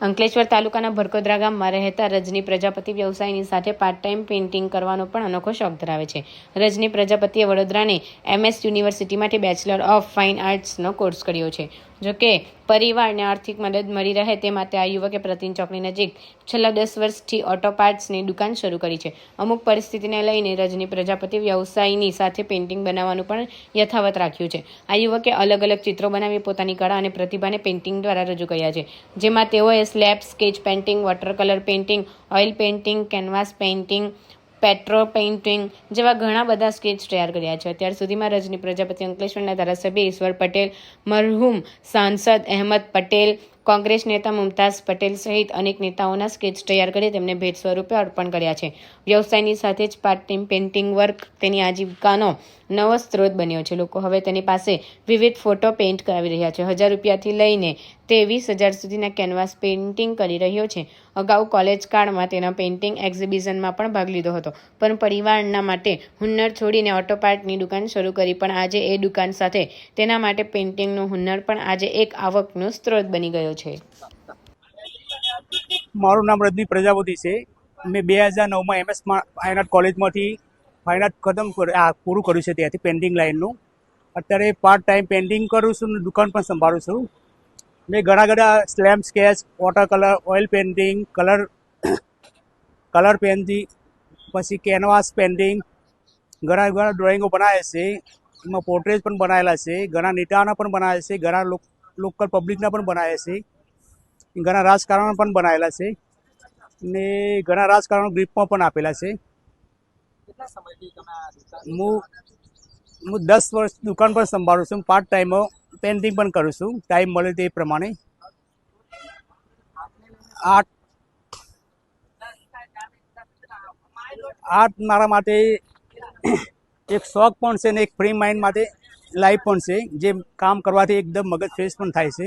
અંકલેશ્વર તાલુકાના ભરકોદરા ગામમાં રહેતા રજની પ્રજાપતિ વ્યવસાયની સાથે પાર્ટ ટાઈમ પેઇન્ટિંગ કરવાનો પણ અનોખો શોખ ધરાવે છે. રજની પ્રજાપતિએ વડોદરાને એમએસ યુનિવર્સિટીમાંથી બેચલર ઓફ ફાઇન આર્ટ્સનો કોર્સ કર્યો છે. જોકે પરિવારને આર્થિક મદદ મળી રહે તે માટે આ યુવકે પ્રતિન ચોકની નજીક છેલ્લા દસ વર્ષથી ઓટો પાર્ટ્સની દુકાન શરૂ કરી છે. અમુક પરિસ્થિતિને લઈને રજની પ્રજાપતિ વ્યવસાયની સાથે પેઇન્ટિંગ બનાવવાનું પણ યથાવત રાખ્યું છે. આ યુવકે અલગ અલગ ચિત્રો બનાવી પોતાની કળા અને પ્રતિભાને પેઇન્ટિંગ દ્વારા રજૂ કર્યા છે. જેમાં તેઓએ slab, sketch painting water colour painting, oil painting, canvas painting petro painting જેવા ઘણા બધા સ્કેચ તૈયાર કર્યા છે. અત્યાર સુધીમાં રજની પ્રજાપતિ અંકલેશ્વરના ધારાસભ્ય ઈશ્વર પટેલ, મરહુમ સાંસદ અહેમદ પટેલ કોંગ્રેસ નેતા મુમતાઝ પટેલ સહિત અનેક નેતાઓના સ્કેચ તૈયાર કરી તેમને ભેટ સ્વરૂપે અર્પણ કર્યા છે. વ્યવસાયની સાથે જ પાર્ટ ટાઈમ પેઇન્ટિંગ વર્ક તેની આજીવિકાનો નવો સ્ત્રોત બન્યો છે. લોકો હવે તેની પાસે વિવિધ ફોટો પેઇન્ટ કરાવી રહ્યા છે. હજાર રૂપિયાથી લઈને તે વીસ હજાર સુધીના કેનવાસ પેઇન્ટિંગ કરી રહ્યો છે. અગાઉ કોલેજ કાળમાં તેના પેઇન્ટિંગ એક્ઝિબિશનમાં પણ ભાગ લીધો હતો. પણ પરિવારના માટે હુન્નર છોડીને ઓટો પાર્ટની દુકાન શરૂ કરી, પણ આજે એ દુકાન સાથે તેના માટે પેઇન્ટિંગનું હુન્નર પણ આજે એક આવકનો સ્ત્રોત બની ગયો છે. મારું નામ રજની પ્રજાપતિ છે. મેં બે હજાર નવમાં એમએસ ફાઇન આર્ટ કોલેજમાંથી ફાઇન આર્ટ ખતમ પૂરું કર્યું છે ત્યાંથી પેન્ટિંગ લાઇનનું અત્યારે પાર્ટ ટાઈમ પેન્ટિંગ કરું છું અને દુકાન પણ સંભાળું છું. મેં ઘણા ઘણા slam sketch water colour oil painting colour colour painting પછી કેનવાસ પેઇન્ટિંગ ઘણા ઘણા ડ્રોઈંગો બનાવ્યા છે. એમાં પોર્ટ્રેટ પણ બનાવેલા છે, ઘણા નેતાઓના પણ બનાવ્યા છે, ઘણા લોકલ પબ્લિકના પણ બનાવ્યા છે. ઘણા રાજકારણ પણ બનાવેલા છે ને ઘણા રાજકારણો ગ્રીપમાં પણ આપેલા છે. હું હું દસ વર્ષ દુકાન પણ સંભાળું છું. પાર્ટ ટાઈમ પેન્ટિંગ પણ કરું છું. ટાઈમ મળે તે પ્રમાણે. આર્ટ આર્ટ મારા માટે એક શોખ પણ છે ને એક ફ્રી માઇન્ડ માટે લાઈફ પણ છે. જે કામ કરવાથી એકદમ મગજ ફ્રેશ પણ થાય છે.